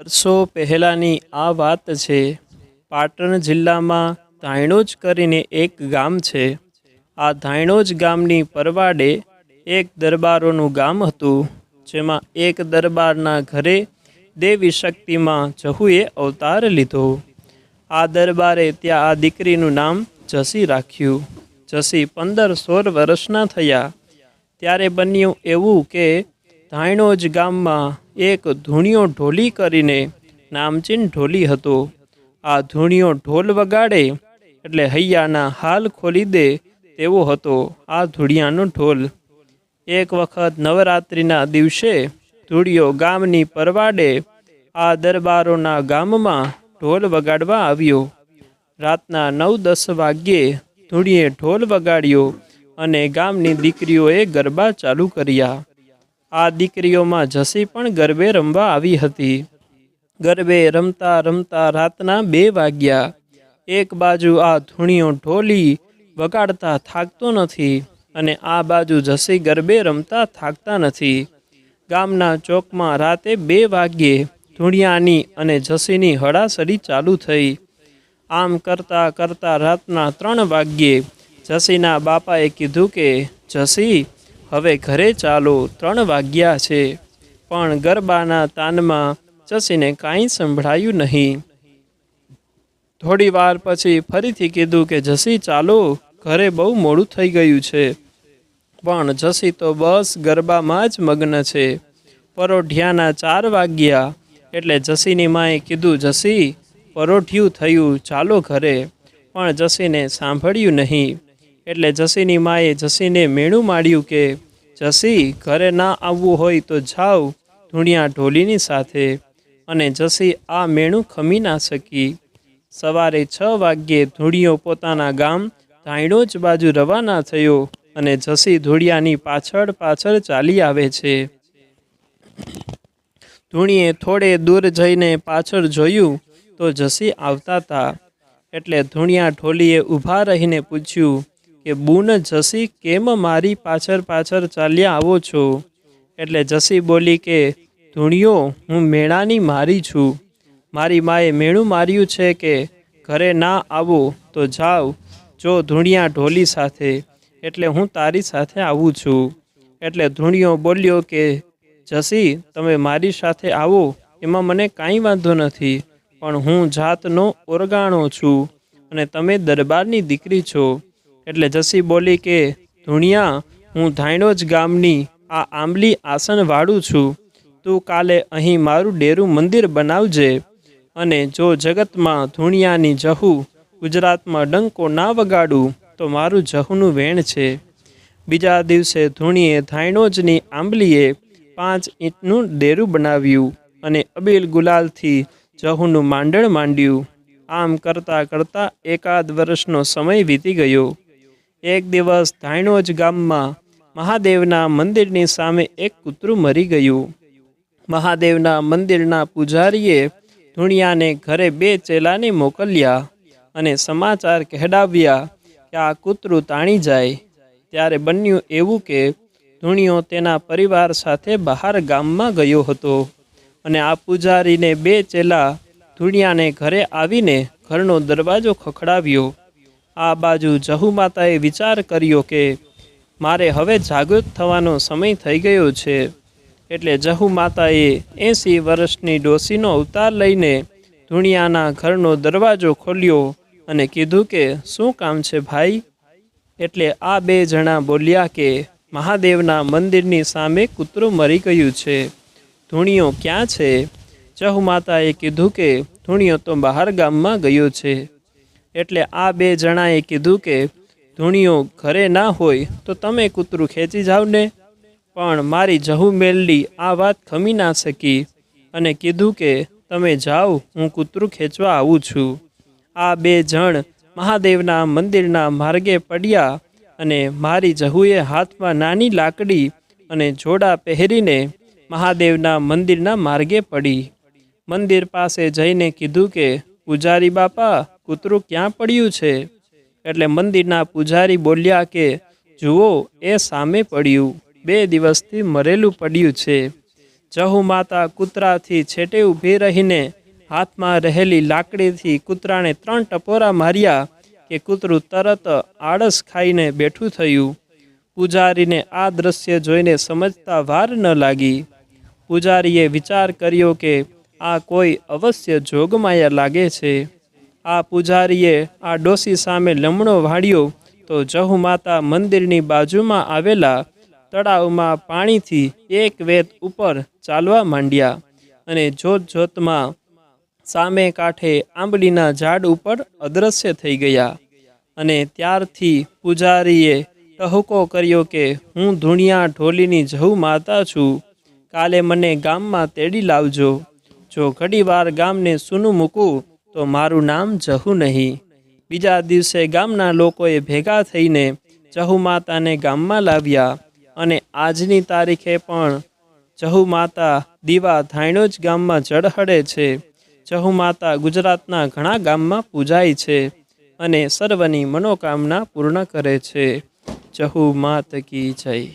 વર્ષો પહેલાંની આ વાત છે, પાટણ જિલ્લામાં ધાયણોજ કરીને એક ગામ છે. આ ધાયણોજ ગામની પરવાડે એક દરબારોનું ગામ હતું, જેમાં એક દરબારના ઘરે દેવી શક્તિમાં જહુએ અવતાર લીધો. આ દરબારે ત્યાં આ દીકરીનું નામ જસી રાખ્યું. જસી પંદર સોળ વર્ષના થયા. ત્યારે બન્યું એવું કે ધાયણોજ ગામમાં એક ધૂણિયો ઢોલી કરીને નામચીન ઢોલી હતો. આ ધૂણિયો ઢોલ વગાડે એટલે હૈયાના હાલ ખોલી દે તેવો હતો આ ધૂળિયાનો ઢોલ. એક વખત નવરાત્રિના દિવસે ધૂળિયો ગામની પરવાડે આ દરબારોના ગામમાં ઢોલ વગાડવા આવ્યો. રાતના નવ દસ વાગ્યે ધૂળીએ ઢોલ વગાડ્યો અને ગામની દીકરીઓએ ગરબા ચાલુ કર્યા. આ દીકરીઓમાં જસી પણ ગરબે રમવા આવી હતી. ગરબે રમતા રમતા રાતના બે વાગ્યા. એક બાજુ આ ધૂણીઓ ઢોલી વગાડતા થાકતો નથી અને આ બાજુ જસી ગરબે રમતા થાકતા નથી. ગામના ચોકમાં રાતે બે વાગ્યે ધૂણિયાની અને જસીની હડાસડી ચાલુ થઈ. આમ કરતાં કરતાં રાતના ત્રણ વાગ્યે જસીના બાપાએ કીધું કે, જસી હવે ઘરે ચાલો, ત્રણ વાગ્યા છે. પણ ગરબાના તાનમાં જસીને કાંઈ સંભળાયું નહીં. થોડી વાર પછી ફરીથી કીધું કે, જસી, ચાલો, ઘરે બહુ મોડું થઈ ગયું છે. પણ જસી તો બસ ગરબામાં જ મગ્ન છે. પરોઢિયાના ચાર વાગ્યા, એટલે જસીની માએ કીધું, જસી પરોઠિયું થયું, ચાલો ઘરે. પણ જસીને સાંભળ્યું નહીં. એટલે જસીની માએ જસીને મેણું માડ્યું કે, જસી, ઘરે ના આવવું હોય તો જાઓ ધૂણિયા ઢોલીની સાથે. અને જસી આ મેણું ખમી ના શકી. સવારે છ વાગ્યે ધૂળિયો પોતાના ગામ ધાયણોજ બાજુ રવાના થયો અને જસી ધૂળિયાની પાછળ પાછળ ચાલી આવે છે. ધૂણીએ થોડે દૂર જઈને પાછળ જોયું તો જસી આવતા હતા એટલે ધૂણિયા ઢોલીએ ઊભા રહીને પૂછ્યું કે બુન જસી કેમ મારી પાછળ પાછળ ચાલ્યા આવો છો? એટલે જસી બોલી કે, ધૂણિયો, હું મેણાની મારી છું. મારી માએ મેણું માર્યું છે કે, ઘરે ના આવો તો જાઓ જો ધૂણિયા ઢોલી સાથે, એટલે હું તારી સાથે આવું છું. એટલે ધૂણિયો બોલ્યો કે, જસી, તમે મારી સાથે આવો. એમાં મને કાંઈ વાંધો નથી, પણ હું જાતનો ઓરગાણો છું અને તમે દરબારની દીકરી છો. એટલે જસી બોલી કે, ધૂણિયા, હું ધાયણોજ ગામની આ આંબલી આસન વાળું છું. તું કાલે અહીં મારું ડેરું મંદિર બનાવજે. અને જો જગતમાં ધૂણિયાની જહુ ગુજરાતમાં ડંકો ના વગાડું, તો મારું જહુનું વેણ છે. બીજા દિવસે ધૂણીએ ધાયણોજની આંબલીએ પાંચ ઈંટનું ડેરું બનાવ્યું અને અબીલ ગુલાલથી જહુનું માંડણ માંડ્યું. આમ કરતાં કરતાં એકાદ વર્ષનો સમય વીતી ગયો. એક દિવસ ધાયણોજ ગામમાં મહાદેવના મંદિરની સામે એક કૂતરું મરી ગયું. મહાદેવના મંદિરના પૂજારીએ ધૂણિયાને ઘરે બે ચેલાને મોકલ્યા અને સમાચાર કહેડાવ્યા કે આ કૂતરું તાણી જાય. ત્યારે બન્યું એવું કે ધૂણિયો તેના પરિવાર સાથે બહાર ગામમાં ગયો હતો અને આ પૂજારીને બે ચેલા ધૂણિયાને ઘરે આવીને ઘરનો દરવાજો ખખડાવ્યો. આ બાજુ જહુ માતાએ વિચાર કર્યો કે મારે હવે જાગૃત થવાનો સમય થઈ ગયો છે. એટલે જહુ માતાએ એંસી વર્ષની ડોસીનો અવતાર લઈને ધૂણિયાના ઘરનો દરવાજો ખોલ્યો અને કીધું કે, શું કામ છે ભાઈ? એટલે આ બે જણા બોલ્યા કે, મહાદેવના મંદિરની સામે કૂતરું મરી ગયું છે. ધૂણિયો ક્યાં છે? જહુ માતાએ કીધું કે, ધૂણિયો તો બહાર ગામમાં ગયો છે. એટલે આ બે જણાએ કીધું કે ધૂણીઓ ઘરે ના હોય તો તમે કૂતરું ખેંચી જાવ ને. પણ મારી જહુ મેલડી આ વાત ખમી ના શકી અને કીધું કે, તમે જાઓ, હું કૂતરું ખેંચવા આવું છું. આ બે જણ મહાદેવના મંદિરના માર્ગે પડ્યા અને મારી જહુએ હાથમાં નાની લાકડી અને જોડા પહેરીને મહાદેવના મંદિરના માર્ગે પડી. મંદિર પાસે જઈને કીધું કે, પૂજારી બાપા કૂતરું ક્યાં પડ્યું છે? એટલે મંદિરના પૂજારી બોલ્યા કે, જુઓ, એ સામે પડ્યું. બે દિવસથી મરેલું પડ્યું છે. જહુ માતા કૂતરાથી છેટે ઊભી રહીને હાથમાં રહેલી લાકડીથી કૂતરાને ત્રણ ટપોરા માર્યા કે કૂતરું તરત આળસ ખાઈને બેઠું થયું. પૂજારીને આ દ્રશ્ય જોઈને સમજતા વાર ન લાગી. પૂજારીએ વિચાર કર્યો કે આ કોઈ અવશ્ય જોગમાયા લાગે છે. આ પૂજારીએ આ ડોસી સામે લમણો વાળ્યો તો જહુ માતા મંદિરની બાજુમાં આવેલા તળાવમાં પાણીથી એક વેત ઉપર ચાલવા માંડ્યા અને જોત જોતમાં સામે કાંઠે આંબલીના ઝાડ ઉપર અદૃશ્ય થઈ ગયા. અને ત્યારથી પૂજારીએ ટહુકો કર્યો કે, હું ધૂણિયા ઢોલીની જહુ માતા છું. કાલે મને ગામમાં તેડી લાવજો. જો ઘડીવાર ગામને સૂનું મૂકું તો મારું નામ જહુ નહીં. બીજા દિવસે ગામના લોકોએ ભેગા થઈને જહુ માતાને ગામમાં લાવ્યા અને આજની તારીખે પણ જહુ માતા દીવા ધાયણો જ ગામમાં ઝળહળે છે. જહુ માતા ગુજરાતના ઘણા ગામમાં પૂજાય છે અને સર્વની મનોકામના પૂર્ણ કરે છે. જહુ માત કી જય.